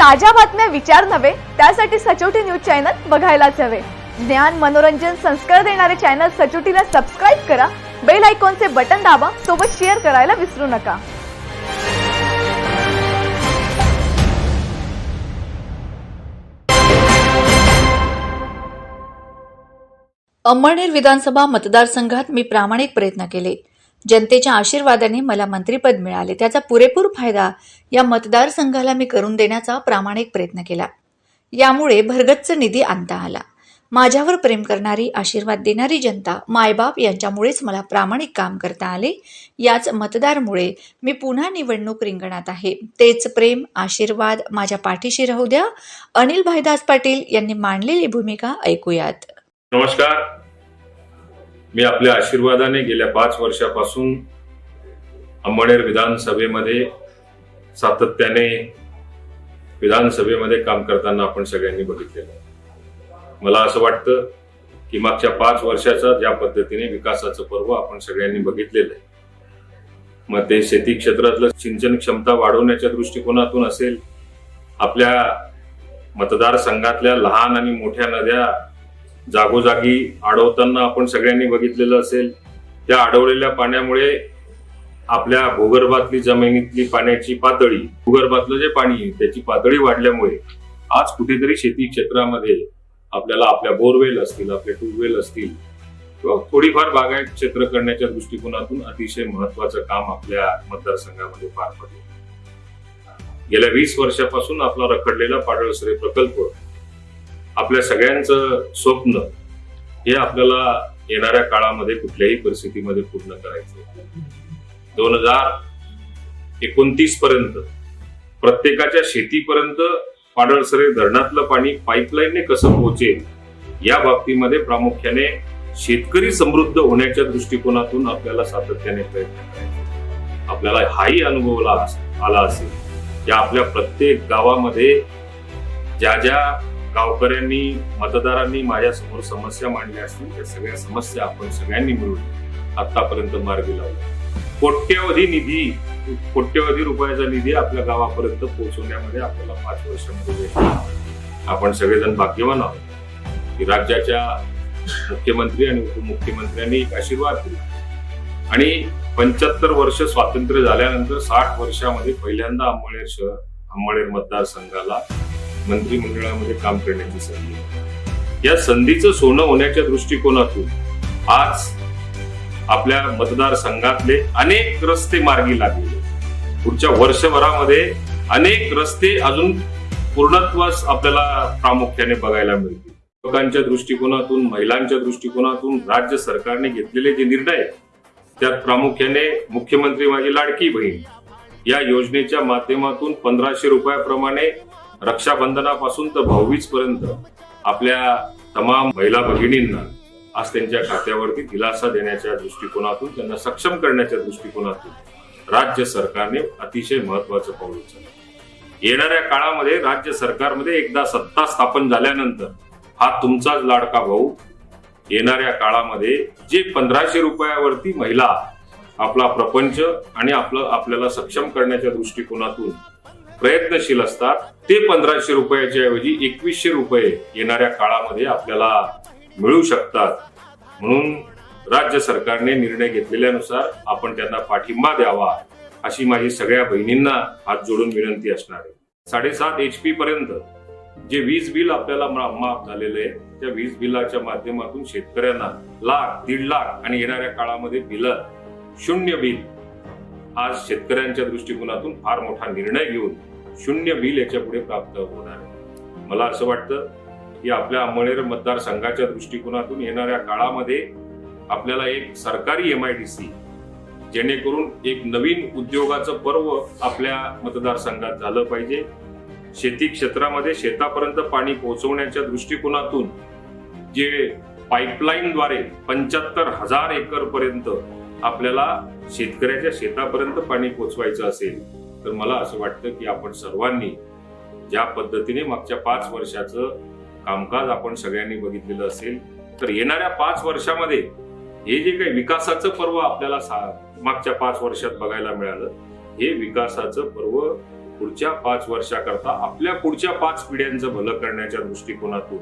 ताज्या बातम्या विचार नव्हे त्यासाठी सचोटी न्यूज चॅनल बघायलाच हवे. ज्ञान मनोरंजन संस्कार देणारे चॅनल सचोटीला सबस्क्राईब करा बेल आयकॉनचे बटन दाबा सोबत शेअर करायला विसरू नका. अंमळनेर विधानसभा मतदारसंघात मी प्रामाणिक प्रयत्न केले. जनतेच्या आशीर्वादाने मला मंत्रिपद मिळाले. त्याचा पुरेपूर फायदा या मतदारसंघाला मी करून देण्याचा प्रामाणिक प्रयत्न केला. यामुळे भरगच्च निधी आणता आला. माझ्यावर प्रेम करणारी आशीर्वाद देणारी जनता मायबाप यांच्यामुळेच मला प्रामाणिक काम करता आले. याच मतदारमुळे मी पुन्हा निवडणूक रिंगणात आहे. तेच प्रेम आशीर्वाद माझ्या पाठीशी राहू द्या. अनिल भाईदास पाटील यांनी मांडलेली भूमिका ऐकूयात. नमस्कार. मी आपल्या आशीर्वादाने गेल्या पाच वर्षापासून अंमळनेर विधानसभेमध्ये सातत्याने विधानसभेमध्ये काम करताना आपण सगळ्यांनी बघितलेलं आहे. मला असं वाटतं की मागच्या पाच वर्षाचा ज्या पद्धतीने विकासाचं पर्व आपण सगळ्यांनी बघितलेलं आहे मग ते शेती क्षेत्रातलं सिंचन क्षमता वाढवण्याच्या दृष्टिकोनातून असेल आपल्या मतदारसंघातल्या लहान आणि मोठ्या नद्या जागोजागी अडवताना आपण सगळ्यांनी बघितलेलं असेल त्या अडवलेल्या पाण्यामुळे आपल्या भूगर्भातली जमिनीतली पाण्याची पातळी भूगर्भातलं जे पाणी आहे, त्याची पातळी वाढल्यामुळे आज कुठेतरी शेती क्षेत्रामध्ये आपल्याला आपल्या बोरवेल असतील आपले ट्यूबवेल असतील किंवा थोडीफार बागायत क्षेत्र करण्याच्या दृष्टिकोनातून अतिशय महत्वाचं काम आपल्या मतदारसंघामध्ये पार पडलं. गेल्या वीस वर्षापासून आपला रखडलेला पाडळसरे प्रकल्प आपल्या सगळ्यांचं स्वप्न हे आपल्याला येणाऱ्या काळामध्ये कुठल्याही परिस्थितीमध्ये पूर्ण करायचं दोन हजार एकोणतीस पर्यंत प्रत्येकाच्या शेतीपर्यंत पाडळसरे धरणातलं पाणी पाईपलाईनने कसं पोहोचेल या बाबतीमध्ये प्रामुख्याने शेतकरी समृद्ध होण्याच्या दृष्टिकोनातून आपल्याला सातत्याने प्रयत्न करायचे आपल्याला हाही अनुभवला आला असेल की आपल्या प्रत्येक गावामध्ये ज्या ज्या गावकऱ्यांनी मतदारांनी माझ्यासमोर समस्या मांडल्या असतील त्या सगळ्या समस्या आपण सगळ्यांनी मिळून आतापर्यंत मार्गी लावल्या कोट्यवधी निधी कोट्यवधी रुपयाचा निधी आपल्या गावापर्यंत पोहोचवण्यामध्ये आपल्याला पाच वर्षामध्ये आपण सगळेजण भाग्यवान आहोत. की राज्याच्या मुख्यमंत्री आणि उपमुख्यमंत्र्यांनी एक आशीर्वाद दिला. आणि पंच्याहत्तर वर्ष स्वातंत्र्य झाल्यानंतर साठ वर्षामध्ये पहिल्यांदा अंमळेर शहर अंमळेर मतदारसंघाला मंत्रिमंडळामध्ये काम करण्याची संधी या संधीचं सोनं होण्याच्या दृष्टिकोनातून आज आपल्या मतदारसंघातले अनेक रस्ते मार्गी लागले पुढच्या वर्षभरामध्ये अनेक रस्ते अजून पूर्णत्वास आपल्याला प्रामुख्याने बघायला मिळतील. लोकांच्या दृष्टिकोनातून महिलांच्या दृष्टिकोनातून राज्य सरकारने घेतलेले जे निर्णय त्यात प्रामुख्याने मुख्यमंत्री माझी लाडकी बहीण. या योजनेच्या माध्यमातून पंधराशे रुपयाप्रमाणे रक्षाबंधनापासून तर भाऊबीज पर्यंत आपल्या तमाम महिला भगिनींना आज त्यांच्या खात्यावरती दिलासा देण्याच्या दृष्टिकोनातून त्यांना सक्षम करण्याच्या दृष्टिकोनातून राज्य सरकारने अतिशय महत्वाचं पाऊल उचललं. येणाऱ्या काळामध्ये राज्य सरकारमध्ये एकदा सत्ता स्थापन झाल्यानंतर हा तुमचाच लाडका भाऊ येणाऱ्या काळामध्ये जे पंधराशे रुपयावरती महिला आपला प्रपंच आणि आपलं आपल्याला सक्षम करण्याच्या दृष्टिकोनातून प्रयत्नशील असतात. ते पंधराशे रुपयाच्या ऐवजी एकवीसशे रुपये येणाऱ्या काळामध्ये आपल्याला मिळू शकतात. म्हणून राज्य सरकारने निर्णय घेतलेल्यानुसार आपण त्यांना पाठिंबा द्यावा अशी माझी सगळ्या बहिणींना हात जोडून विनंती असणार आहे. साडेसात एच पी पर्यंत जे वीज बिल आपल्याला माफ झालेलं आहे त्या वीज बिलाच्या माध्यमातून शेतकऱ्यांना लाख दीड लाख आणि येणाऱ्या काळामध्ये बिल शून्य बिल आज शेतकऱ्यांच्या दृष्टिकोनातून फार मोठा निर्णय घेऊन शून्य बिल याच्यापुढे प्राप्त होणार. आहे मला असं वाटतं की आपल्या अमळनेर मतदारसंघाच्या दृष्टिकोनातून येणाऱ्या काळामध्ये आपल्याला एक सरकारी एम आय डी सी जेणेकरून एक नवीन उद्योगाचं पर्व आपल्या मतदारसंघात झालं पाहिजे. शेती क्षेत्रामध्ये शेतापर्यंत पाणी पोहोचवण्याच्या दृष्टिकोनातून जे पाईपलाईनद्वारे पंच्याहत्तर हजार एकरपर्यंत आपल्याला शेतकऱ्याच्या शेतापर्यंत पाणी पोचवायचं असेल तर मला असं वाटतं की आपण सर्वांनी ज्या पद्धतीने मागच्या पाच वर्षाचं कामकाज आपण सगळ्यांनी बघितलेलं असेल तर येणाऱ्या पाच वर्षामध्ये हे जे काही विकासाचं पर्व आपल्याला सा- मागच्या पाच वर्षात बघायला मिळालं हे विकासाचं पर्व पुढच्या पाच वर्षाकरता आपल्या पुढच्या पाच पिढ्यांचं भलं करण्याच्या दृष्टिकोनातून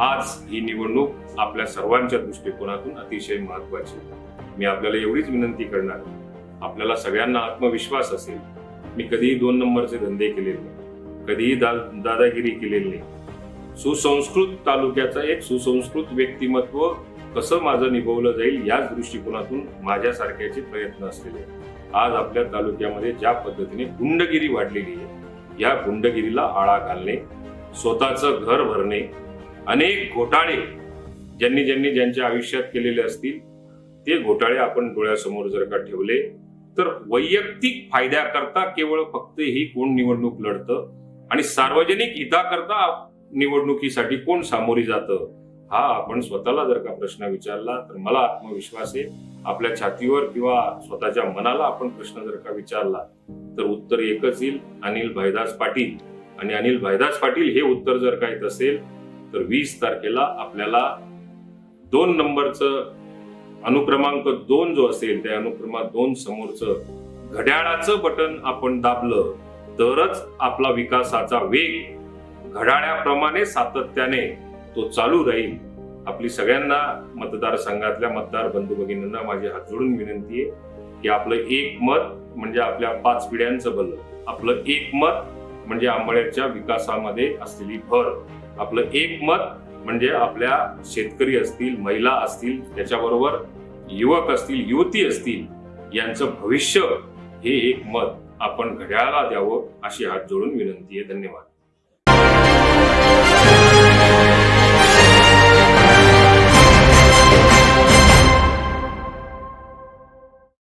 आज ही निवडणूक आपल्या सर्वांच्या दृष्टिकोनातून अतिशय महत्वाची मी आपल्याला एवढीच विनंती करणार आपल्याला सगळ्यांना आत्मविश्वास असेल. मी कधीही दोन नंबरचे धंदे केलेले नाही. कधीही दा दादागिरी केलेली नाही. सुसंस्कृत तालुक्याचं एक सुसंस्कृत व्यक्तिमत्व कसं माझं निभवलं जाईल याच दृष्टिकोनातून माझ्यासारख्याचे प्रयत्न असलेले. आज आपल्या तालुक्यामध्ये ज्या पद्धतीने गुंडगिरी वाढलेली आहे या गुंडगिरीला आळा घालणे स्वतःचं घर भरणे अनेक घोटाळे ज्यांनी ज्यांनी ज्यांच्या आयुष्यात केलेले असतील ते घोटाळे आपण डोळ्यासमोर जर का ठेवले तर वैयक्तिक फायद्याकरता केवळ फक्त ही कोण निवडणूक लढतं आणि सार्वजनिक हिताकरता निवडणुकीसाठी कोण सामोरी जातं हा आपण स्वतःला जर का प्रश्न विचारला तर मला आत्मविश्वास आहे. आपल्या छातीवर किंवा स्वतःच्या मनाला आपण प्रश्न जर का विचारला तर उत्तर एकच येईल अनिल भाईदास पाटील. आणि अनिल भाईदास पाटील हे उत्तर जर का येत असेल तर वीस तारखेला आपल्याला दोन नंबरचं अनुक्रमांक दोन जो असेल त्या अनुक्रमांक दोन समोरचं घड्याळाचं बटन आपण दाबलं तरच आपला विकासाचा वेग घड्याळ्याप्रमाणे सातत्याने तो चालू राहील. आपली सगळ्यांना मतदारसंघातल्या मतदार बंधू भगिनींना माझी हात जोडून विनंती आहे की आपलं एक मत म्हणजे आपल्या पाच पिढ्यांचं बल आपलं एक मत म्हणजे आंबळ्याच्या विकासामध्ये असलेली भर. आपलं एक मत म्हणजे आपल्या शेतकरी असतील महिला असतील त्याच्याबरोबर युवक असतील युवती असतील यांचं भविष्य हे एक मत आपण घड्याळाला द्यावं अशी हात जोडून विनंती आहे. धन्यवाद.